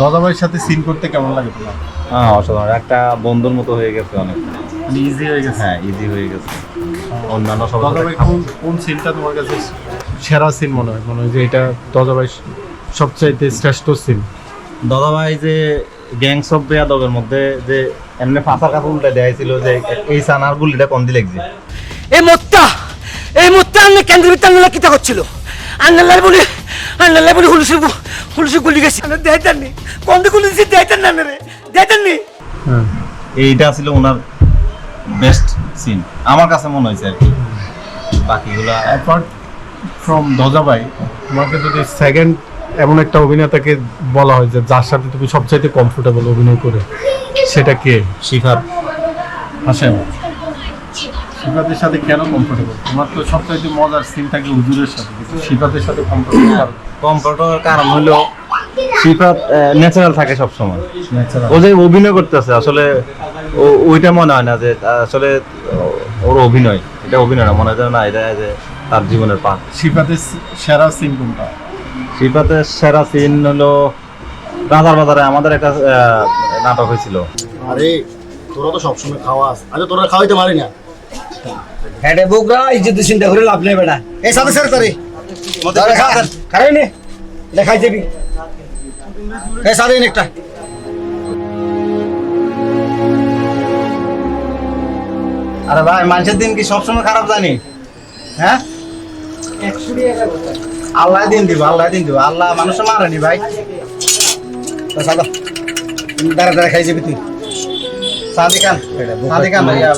দাদাভাইয়ের সাথে সিন করতে কেমন লাগে তোমার? হ্যাঁ অসাধারণ। একটা বন্ধুর মতো হয়ে গেছে অনেক। মানে ইজি হয়ে গেছে? হ্যাঁ ইজি হয়ে গেছে। অন্যান্য সাথে দাদাভাই কোন কোন সিনটা তোমার কাছে সেরা সিন মনে হয়? মনে হয় যে এটা দাদাভাই সবচাইতে শ্রেষ্ঠ সিন দাদাভাই যে গ্যাংস অফ বেয়াদবের মধ্যে যে এমনি ফাঁসা কাপড় উল্টে দেয়াইছিল যে এই সানার গুলিটা কম দি লাগছে? এই মোত্তা এই মোত্তা আন্নে কেন্দ্রের ভিতরে আন্নালা কিতা করছিল? আন্নালার বলে দেয়তার নি কোন দিকে গুলি দিছে দেয়তার না রে। দেয়তার নি হ্যাঁ এইটা ছিল ওনার বেস্ট সিন আমার কাছে মনে হয়েছে আর কি। বাকিগুলা অ্যাপার্ট ফ্রম দজাবাই তোমাকে যদি সেকেন্ড এমন একটা অভিনেতাকে বলা হয় যে যার সাথে তুমি সবচাইতে কমফোর্টেবল অভিনয় করে সেটা কে? শিখার হাসেন শিফাতের সাথে কেন কমফোর্টেবল তোমার তো সবচাইতে মজার সিন থাকে হুজুরের সাথে কিন্তু শিফাতের সাথে কমফোর্টেবল কমফর্টের কারণ হলো শিফাত ন্যাচারাল থাকে সব সময় ও যে অভিনয় করতেছে আসলে ও- ওইটা মনে হয় না যে আসলে ওর অভিনয় এটা অভিনয় না মনে হয় না এটা যে তার জীবনের পাঠ। শিফাতের সেরা সিন কোনটা? শিফাতের সেরা সিন হলো রাজার বাজারে আমাদের একটা নাটক হয়েছিল। আরে তোরা তো সবসময় খাওয়াস। আরে তোরা খাওয়াইতে পারি না। হ্যাঁ বুকরা ইজ্জত চিন্তা করে লাভ নেই বেটা। এই সাথে স্যার তারে খারাই নে দেখাই যাবি। এই সাথে একটা। আরে ভাই মানুষের দিন কি সবসময় খারাপ জানি? হ্যাঁ? আল্লাহ দিন দিব আল্লাহ দিন দিব। আল্লাহ মানুষের মারেনি ভাই। সাদা দাঁড়া দাঁড়া খাই যাবি তুই। সাদি খান সাদি খান ভাইয়া।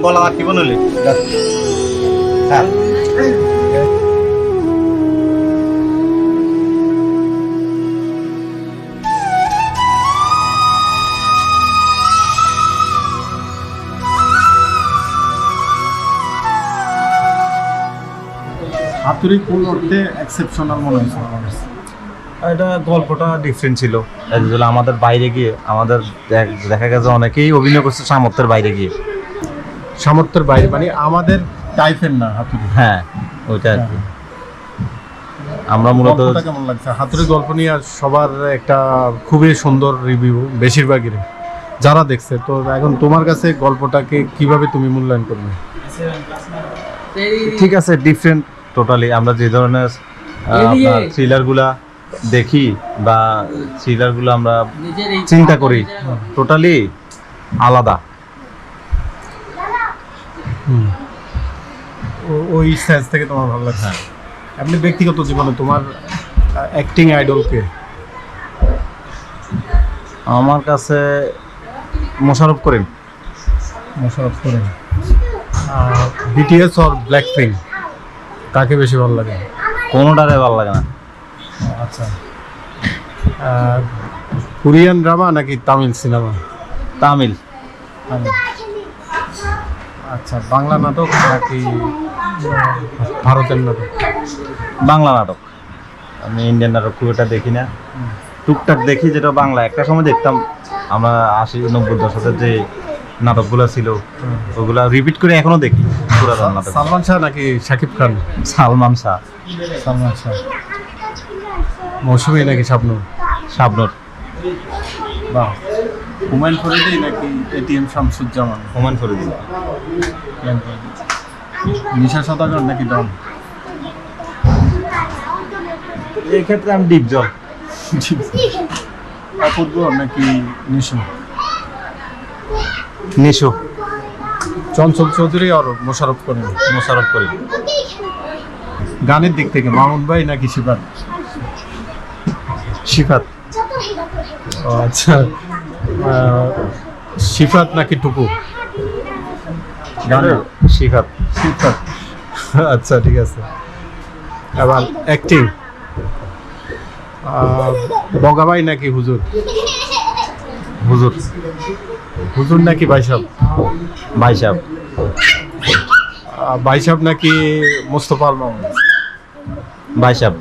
গলা আটকিব নলি হ্যাঁ। হাতুড়ি কোন অর্থে এক্সেপশনাল মনে হয়েছে আমার কাছে? এটা গল্পটা ডিফারেন্ট ছিল। আমাদের বাইরে গিয়ে আমাদের দেখ- দেখা গেছে অনেকেই অভিনয় করছে সামর্থ্যের বাইরে গিয়ে। সামর্থ্যের বাইরে মানে আমাদের টাইপের না হাতুড়ি। হ্যাঁ ওইটা আর কি। আমরা মূলত কেমন লাগছে? হাতুড়ি গল্প নিয়ে আর সবার একটা খুবই সুন্দর রিভিউ বেশিরভাগেরই যারা দেখছে তো এখন তোমার কাছে গল্পটাকে কীভাবে তুমি মূল্যায়ন করবে? ঠিক আছে ডিফারেন্ট টোটালি আমরা যে ধরনের থ্রিলারগুলা দেখি বা থ্রিলারগুলো আমরা চিন্তা করি টোটালি আলাদা। ওই সেন্স থেকে তোমার ভালো লাগছে। আপনি ব্যক্তিগত জীবনে তোমার অ্যাক্টিং আইডলকে আমার কাছে Mosharraf Karim. Mosharraf Karim. BTS or Blackpink কাকে বেশি ভালো লাগে? কোনোটারে ভালো লাগে না। আচ্ছা। কোরিয়ান ড্রামা নাকি তামিল সিনেমা তামিল। আচ্ছা বাংলা নাটক নাকি ভারতের নাটক? বাংলা নাটক। আমি ইন্ডিয়ান নাটক খুব একটা দেখি না। টুকটাক দেখি যেটা বাংলা। একটা সময় দেখতাম আমরা আশি নব্বই দশকের যে নাটকগুলো ছিল ওগুলা রিপিট করে এখনও দেখি পুরাতন নাটক। সালমান শাহ নাকি শাকিব খান? সালমান শাহ। সালমান শাহ। মৌসুমি নাকি স্বপ্ন শাবনুর। বাহ। হুমায়ুন ফরিদি নাকি এটিএম শামসুজ্জামান? হুমায়ুন ফরিদি নিশা সদাগর নাকি ডন? এই ক্ষেত্রে আমি ডিপ জল। অপূর্ব নাকি নিশু? নিশু। চঞ্চল চৌধুরী আর মোশারফ করিম। মোশারফ করি গানের দিক থেকে মামুন ভাই নাকি শিফাত। ও আচ্ছা। শিফাত নাকি টুকু? শিফাত শিফাত আচ্ছা ঠিক আছে। এবার অ্যাক্টিং বগাবাই নাকি হুজুর? হুজুর। হুজুর নাকি বাইসাব ভাই সাহেব বাইসাব নাকি মোস্তফা আল সাহেব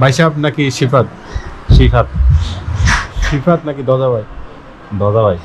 বাইসাব নাকি শিফাত শিফাত শিফাত নাকি দদাবাই? দাদা ভাই